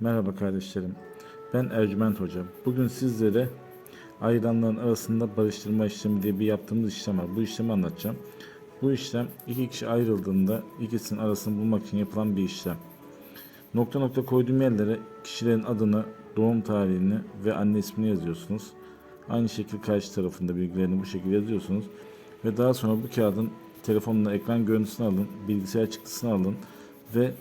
Merhaba kardeşlerim. Ben Ercüment Hocam. Bugün sizlere ayranların arasında barıştırma işlemi diye bir yaptığımız işlem var. Bu işlemi anlatacağım. Bu işlem iki kişi ayrıldığında ikisinin arasını bulmak için yapılan bir işlem. Nokta nokta koyduğum yerlere kişilerin adını, doğum tarihini ve anne ismini yazıyorsunuz. Aynı şekilde karşı tarafında bilgilerini bu şekilde yazıyorsunuz. Ve daha sonra bu kağıdın telefonla ekran görüntüsünü alın, bilgisayar çıktısını alın ve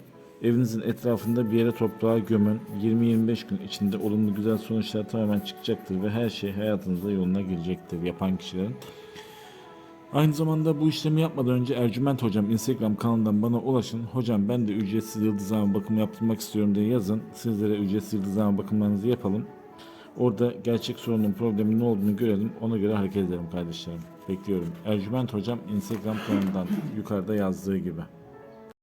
Evinizin etrafında bir yere toprağa gömün. 20-25 gün içinde olumlu güzel sonuçlar tamamen çıkacaktır ve her şey hayatınızda yoluna girecektir yapan kişilerin. Aynı zamanda bu işlemi yapmadan önce Ercüment Hocam Instagram kanalından bana ulaşın. Hocam ben de ücretsiz yıldızlama bakımı yaptırmak istiyorum diye yazın. Sizlere ücretsiz yıldızlama bakımlarınızı yapalım. Orada gerçek sorunun problemin ne olduğunu görelim. Ona göre hareket edelim kardeşlerim. Bekliyorum. Ercüment Hocam Instagram kanalından yukarıda yazdığı gibi.